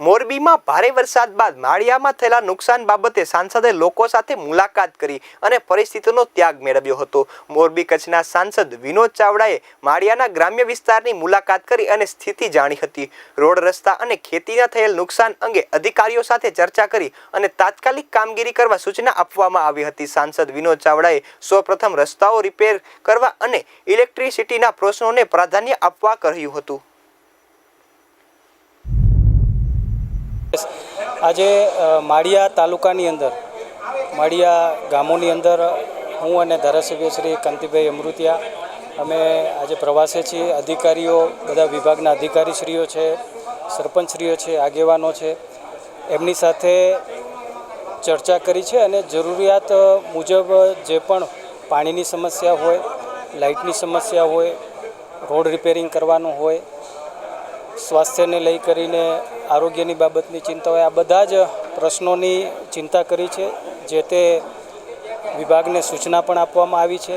મોરબીમાં ભારે વરસાદ બાદ માળિયામાં થયેલા નુકસાન બાબતે સાંસદે લોકો સાથે મુલાકાત કરી અને પરિસ્થિતિનો ત્યાગ મેળવ્યો હતો. મોરબી કચ્છના સાંસદ વિનોદ ચાવડાએ માળિયાના ગ્રામ્ય વિસ્તારની મુલાકાત કરી અને સ્થિતિ જાણી હતી. રોડ રસ્તા અને ખેતીના થયેલ નુકસાન અંગે અધિકારીઓ સાથે ચર્ચા કરી અને તાત્કાલિક કામગીરી કરવા સૂચના આપવામાં આવી હતી. સાંસદ વિનોદ ચાવડાએ સૌપ્રથમ રસ્તાઓ રિપેર કરવા અને ઇલેક્ટ્રિસિટીના પ્રશ્નોને પ્રાધાન્ય આપવા કહ્યું હતું. આજે માળિયા તાલુકાની અંદર, માળિયા ગામોની અંદર હું અને ધારાસભ્ય શ્રી કાંતિભાઈ અમૃતિયા, અમે આજે પ્રવાસે છીએ. અધિકારીઓ, બધા વિભાગના અધિકારીશ્રીઓ છે, સરપંચશ્રીઓ છે, આગેવાનો છે. એમની સાથે ચર્ચા કરી છે અને જરૂરિયાત મુજબ જે પણ પાણીની સમસ્યા હોય, લાઇટની સમસ્યા હોય, રોડ રિપેરિંગ કરવાનું હોય, સ્વાસ્થ્યને લઈ કરીને આરોગ્યની બાબતની ચિંતા હોય આ બધા જ પ્રશ્નોની ચિંતા કરી છે, જે તે વિભાગને સૂચના પણ આપવામાં આવી છે.